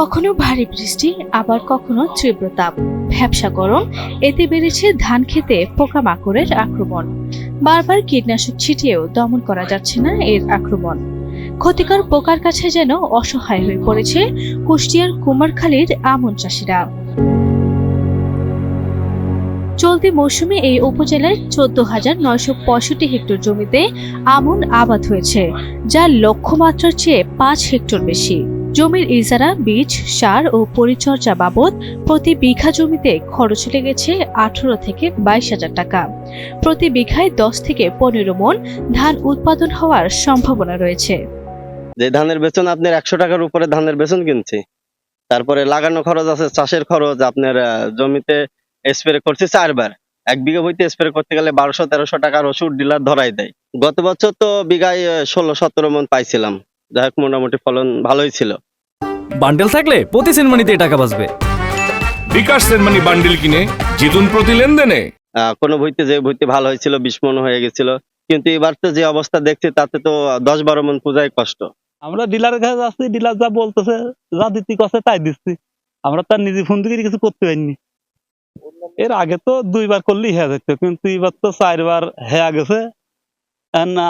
কখনো ভারী বৃষ্টি, আবার কখনো তীব্র তাপ। ভ্যাবসা গরম, এতে বেড়েছে ধান খেতে পোকামাকড়ের আক্রমণ। বারবার কীটনাশক ছিটিয়েও দমন করা যাচ্ছে না এর আক্রমণ। ক্ষতিকর পোকার কাছে যেন অসহায় হয়ে পড়েছে কুষ্টিয়ার কুমারখালীর আমন চাষিরা। চলতি মৌসুমে এই উপজেলায় চোদ্দ হাজার নয়শো পঁয়ষট্টি হেক্টর জমিতে আমন আবাদ হয়েছে যা লক্ষ্যমাত্রার চেয়ে পাঁচ হেক্টর বেশি। জমির ইজারা, বীজ, সার ও পরিচর্যা বাবদ প্রতি বিঘা জমিতে খরচ লেগেছে আঠারো থেকে বাইশ হাজার টাকা। প্রতি বিঘায় দশ থেকে পনেরো মন ধান উৎপাদন হওয়ার সম্ভাবনা রয়েছে। যে ধানের বেতন আপনার একশো টাকার উপরে ধানের বেতন কিনছি, তারপরে লাগানো খরচ আছে, চাষের খরচ, আপনার জমিতে স্প্রে করছি চারবার। এক বিঘা বইতে স্প্রে করতে গেলে বারোশো, তেরোশো টাকার ওষুধ ডিলার ধরাই দেয়। গত বছর তো বিঘায় ষোলো, সতেরো মন পাইছিলাম। যাই হোক, মোটামুটি ফলন ভালোই ছিল। বান্ডেল থাকলে প্রতি সেনমানিতে টাকা বাঁচবে। বিকাশ সেনমানি বান্ডিল কিনে জিতুন প্রতি লেনদেনে। কোনো বইতে যে বইতে ভালো হয়েছিল বিশ মন হয়ে গেছিল। কিন্তু এবার তো যে অবস্থা দেখছি তাতে তো দশ বারো মন পূজায় কষ্ট। আমরা ডিলারের কাছে যাচ্ছি ডিলার যা বলতেছে যা দিতে কছে তাই দিচ্ছি। আমরা তার নিজে ফোন থেকে কিছু করতে পারিনি। এর আগে তো দুইবার করলেই হয়ে যেত কিন্তু এবার তো চারবার হয়ে গেছে।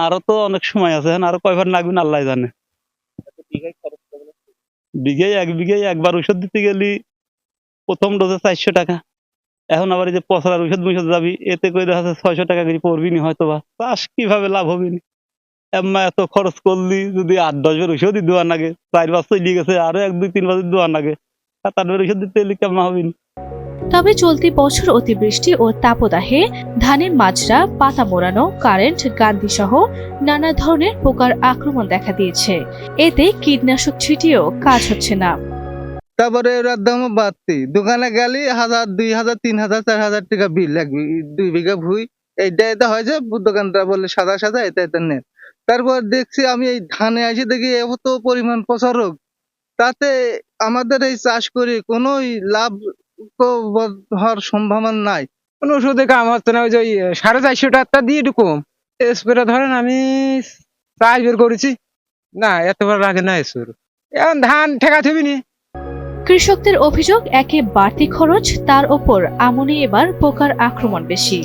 আরও তো অনেক সময় আছে আরও কয়বার লাগবে না আল্লাহ জানে। বিঘে এক বিঘে একবার ওষুধ দিতে গেলি প্রথম ডোজে চারশো টাকা। এখন আবার এই যে পচার ওষুধ মুষুধ যাবি এতে করে দেখা যাচ্ছে ছয়শো টাকা করে পড়বি নি হয়তো বা। চাষ কীভাবে লাভ হবি নি? এম্মা, এত খরচ করলি, যদি আট, দশ বার ওষুধই দেওয়া লাগে চার পাঁচ চলিয়ে গেছে, আরও এক, দুই, তিন বছর দেওয়া লাগে সাত আট বার ওষুধ দিতে গেলি কেমন হবি? তবে চলতি বছর অতিবৃষ্টি ও তাপদাহে ধানে মাজরা, পাতা মোড়ানো, কারেন্ট, গান্ধী সহ নানা ধরনের পোকার আক্রমণ দেখা দিয়েছে। এতে কীটনাশক ছিটিয়েও কাজ হচ্ছে না। তারপরে এর দাম বাড়তি। দোকানে গেলি হাজার, দুই হাজার, তিন হাজার, চার হাজার টাকা বিল লাগবে। দুই বিঘা ভুই, এইটা এটা হয় যে দোকানদার বলে সাদা সাদা, এটা এটা নেন তারপর দেখছি আমি এই ধানে এসে দেখি এত পরিমাণ পচা রোগ। তাতে আমাদের এই চাষ করে কোনো লাভ হওয়ার সম্ভাবনা নাই। কোনো ওষুধে কাম হচ্ছে না ওই যে সাড়ে চারশো টাকা দিয়ে একটু কম। স্প্রে ধরেন আমি চাষ বের করেছি। না এতবার লাগে না স্প্রে এখন ধান ঠেকা থবি নি। কৃষকদের অভিযোগ একে বাড়তি খরচ তার ওপর আমনে এবার পোকার আক্রমণ বেশি।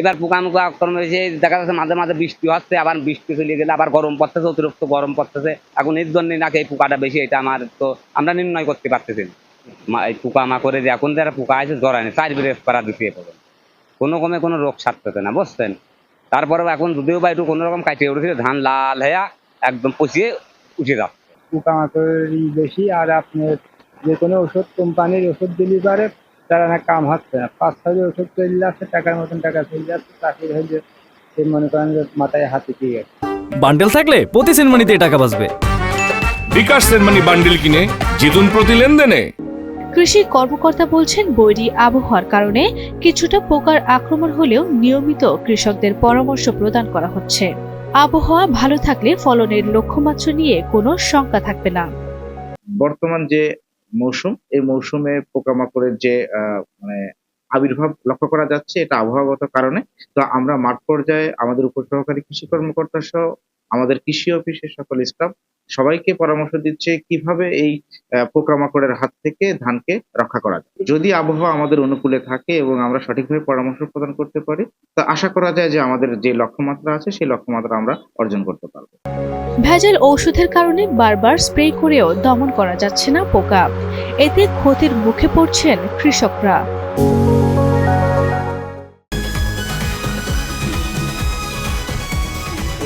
এবার পোকামুখা আক্রমণ হয়েছে দেখা যাচ্ছে মাঝে মাঝে বৃষ্টি হচ্ছে আবার বৃষ্টি চলে গেলে আবার গরম পড়তেছে অতিরিক্ত গরম পড়তেছে। এখন এর জন্য নাকি এই পোকাটা বেশি এটা আমার তো আমরা নির্ণয় করতে পারতেছি না। মা- এই পোকা মাকড়ে যে এখন যারা পোকা আছে জড়ায়নি চার বেড়ে করা দিতে পারে কোনো কমে কোনো রোগ সারতেছে না বুঝছেন? তারপরেও এখন যদিও বা একটু কোনো রকম কাটিয়ে উঠেছে ধান লাল হয়ে একদম পচিয়ে উঠে যাচ্ছে। পোকামাকড়ি বেশি আর আপনার যে কোনো ওষুধ কোম্পানির ওষুধ দিলি পারে তারা না কাম হচ্ছে না। পাঁচ ছয় ওষুধ চলে যাচ্ছে টাকার মতন টাকা চলে যাচ্ছে চাকরির হয়ে যে সে মনে করেন যে মাথায় হাতে দিয়ে গেছে। বান্ডেল থাকলে প্রতি সেনমানিতে টাকা বাঁচবে। বিকাশ সেনমানি বান্ডিল কিনে জিতুন প্রতি লেনদেনে। কৃষি কর্মকর্তা বলছেন, বৈরী আবহাওয়ার কারণে কিছুটা পোকার আক্রমণ হলেও নিয়মিত কৃষকদের পরামর্শ প্রদান করা হচ্ছে। আবহাওয়া ভালো থাকলে ফলনের লক্ষ্যমাত্রা নিয়ে কোনো শঙ্কা থাকবে না। বর্তমান যে মৌসুম, এই মৌসুমে পোকামাকড়ের যে মানে আবির্ভাব লক্ষ্য করা যাচ্ছে, এটা আবহাওয়াগত কারণে। তো আমরা মাঠ পর্যায়ে আমাদের উপসহকারী কৃষি কর্মকর্তা সহ আমাদের কৃষি অফিসের সকল স্টাফ সবাইকে পরামর্শ দিচ্ছে কীভাবে এই পোকামাকড়ের হাত থেকে ধানকে রক্ষা করা যায়। যদি আবহাওয়া আমাদের অনুকূলে থাকে এবং আমরা সঠিকভাবে পরামর্শ প্রদান করতে পারি, তো আশা করা যায় যে আমাদের যে লক্ষ্যমাত্রা আছে সেই লক্ষ্যমাত্রা আমরা অর্জন করতে পারব। ভেজাল ঔষধের কারণে বারবার স্প্রে করেও দমন করা যাচ্ছে না পোকা। এতে ক্ষতির মুখে পড়ছেন কৃষকরা।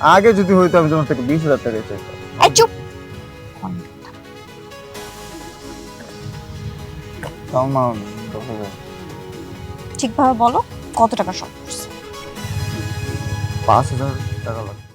আগে যদি হইতো আমি তোমার থেকে বিশ হাজার টাকা চাইতাম। এই চুপ। তাও না দশ হাজার। ঠিকভাবে বলো কত টাকা শর্ট করছে? পাঁচ হাজার টাকা লাগবে।